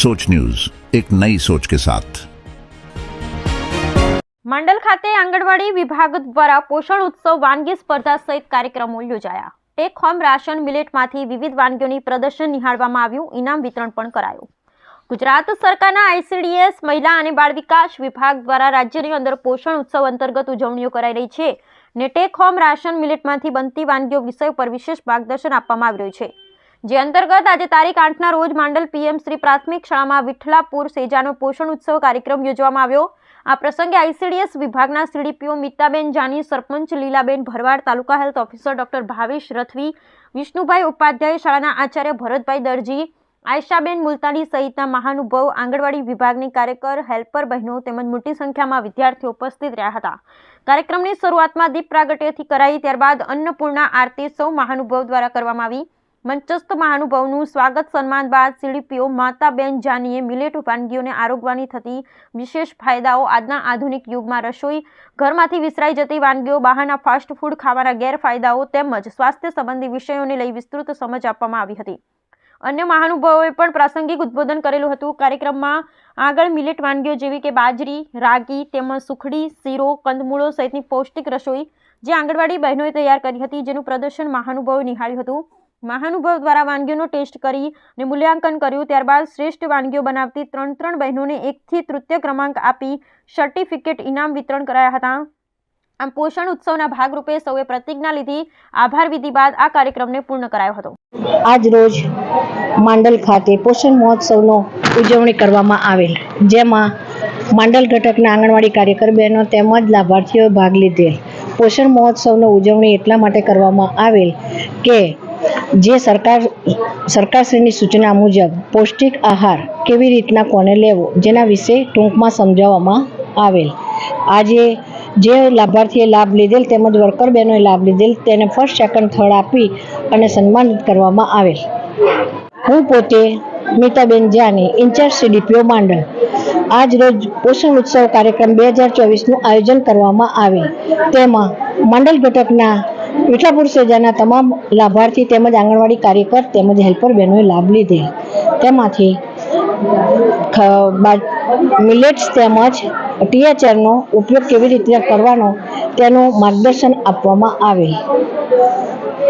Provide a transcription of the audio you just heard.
सोच न्यूज एक नई सोच के साथ માંડલ ખાતે આંગણવાડી વિભાગ દ્વારા પોષણ ઉત્સવ વાનગી સ્પર્ધા સહિત કાર્યક્રમો યોજાયા ટેક હોમ રાશન મિલેટમાંથી વિવિધ વાનગીઓની પ્રદર્શન નિહાળવામાં આવ્યું ઇનામ વિતરણ પણ કરાયું ગુજરાત સરકારના આઈસીડીએસ મહિલા અને બાળ વિકાસ વિભાગ દ્વારા રાજ્યની અંદર પોષણ ઉત્સવ અંતર્ગત ઉજવણીઓ કરાઈ રહી છે ને ટેક હોમ રાશન મિલેટમાંથી બનતી વાનગીઓ વિષય પર વિશેષ માર્ગદર્શન આપવામાં આવી રહ્યું છે જે અંતર્ગત આજે તારીખ આઠના રોજ માંડલ પીએમ શ્રી પ્રાથમિક શાળામાં વિઠલાપુર સેજાનો પોષણ ઉત્સવ કાર્યક્રમ યોજવામાં આવ્યો. આ પ્રસંગે આઈસીડીએસ વિભાગના સીડીપીઓ મિતાબેન જાની, સરપંચ Lilaben Bharwad, taluka health officer doctor Bhavesh Rathvi, Vishnubhai Upadhyay શાળાના આચાર્ય ભરતભાઈ દરજી, આયશાબેન મુલતાની સહિતના મહાનુભાવ, આંગણવાડી વિભાગની કાર્યકર, હેલ્પર બહેનો તેમજ મોટી સંખ્યામાં વિદ્યાર્થીઓ ઉપસ્થિત રહ્યા હતા. કાર્યક્રમની શરૂઆતમાં દીપ પ્રાગટ્યથી કરાઈ ત્યારબાદ અન્નપૂર્ણા આરતી સૌ મહાનુભાવ દ્વારા કરવામાં આવી. મંચસ્થ મહાનુભાવનું સ્વાગત સન્માન બાદ સીડીપીઓ માતાબેન જાનીએ મિલેટ વાનગીઓને આરોગવાની થતી વિશેષ ફાયદાઓ આજના આધુનિક યુગમાં રસોઈ ઘરમાંથી વિસરાઈ જતી વાનગીઓ, બહારના ફાસ્ટ ફૂડ ખાવાના ગેરફાયદાઓ તેમજ સ્વાસ્થ્ય સંબંધી વિષયોને લઈ વિસ્તૃત સમજ આપવામાં આવી હતી. અન્ય મહાનુભાવોએ પણ પ્રાસંગિક ઉદ્બોધન કરેલું હતું. કાર્યક્રમમાં આગળ મિલેટ વાનગીઓ જેવી કે બાજરી, રાગી તેમજ સુખડી, શીરો, કંદમૂળો સહિતની પૌષ્ટિક રસોઈ જે આંગણવાડી બહેનોએ તૈયાર કરી હતી, જેનું પ્રદર્શન મહાનુભાવોએ નિહાળ્યું હતું. મહાનુભાવ દ્વારા વાનગીઓનો ટેસ્ટ કરી અને મૂલ્યાંકન કર્યું. ત્યારબાદ શ્રેષ્ઠ વાનગીઓ બનાવતી ત્રણ ત્રણ બહેનોને એકથી તૃતીય ક્રમાંક આપી સર્ટિફિકેટ ઇનામ વિતરણ કરાયા હતા. આમ પોષણ ઉત્સવના ભાગરૂપે સૌએ પ્રતિજ્ઞા લીધી. આભાર વિધિ બાદ આ કાર્યક્રમને પૂર્ણ કરાયો હતો. આજ રોજ માંડલ ખાતે પોષણ મહોત્સવનો ઉજવણી કરવામાં આવેલ, જેમાં માંડલ ઘટકના આંગણવાડી કાર્યકર બહેનો તેમજ લાભાર્થીઓએ ભાગ લીધેલ. પોષણ મહોત્સવનો ઉજવણી એટલા માટે કરવામાં આવેલ કે જે સરકાર સરકારશ્રીની સૂચના મુજબ પૌષ્ટિક આહાર કેવી રીતના કોને લેવો જેના વિશે ટૂંકમાં સમજાવવામાં આવેલ. આજે જે લાભાર્થીએ લાભ લીધેલ તેમજ વર્કર બહેનોએ લાભ લીધેલ તેને ફર્સ્ટ સેકન્ડ થર્ડ આપી અને સન્માનિત કરવામાં આવેલ. હું પોતે મિતાબેન જાની, ઇન્ચાર્જ સીડીપીઓ માંડલ. આજ રોજ પોષણ ઉત્સવ કાર્યક્રમ બે હજાર ચોવીસનું આયોજન કરવામાં આવેલ. તેમાં માંડલ ઘટકના વિઠાપુર સેજાના તમામ લાભાર્થી તેમજ આંગણવાડી કાર્યકર તેમજ હેલ્પર બહેનોએ લાભ લીધેલ તેમાંથી મિલેટ્સ તેમજ ટીએચઆરનો ઉપયોગ કેવી રીતે કરવાનો તેનું માર્ગદર્શન આપવામાં આવેલ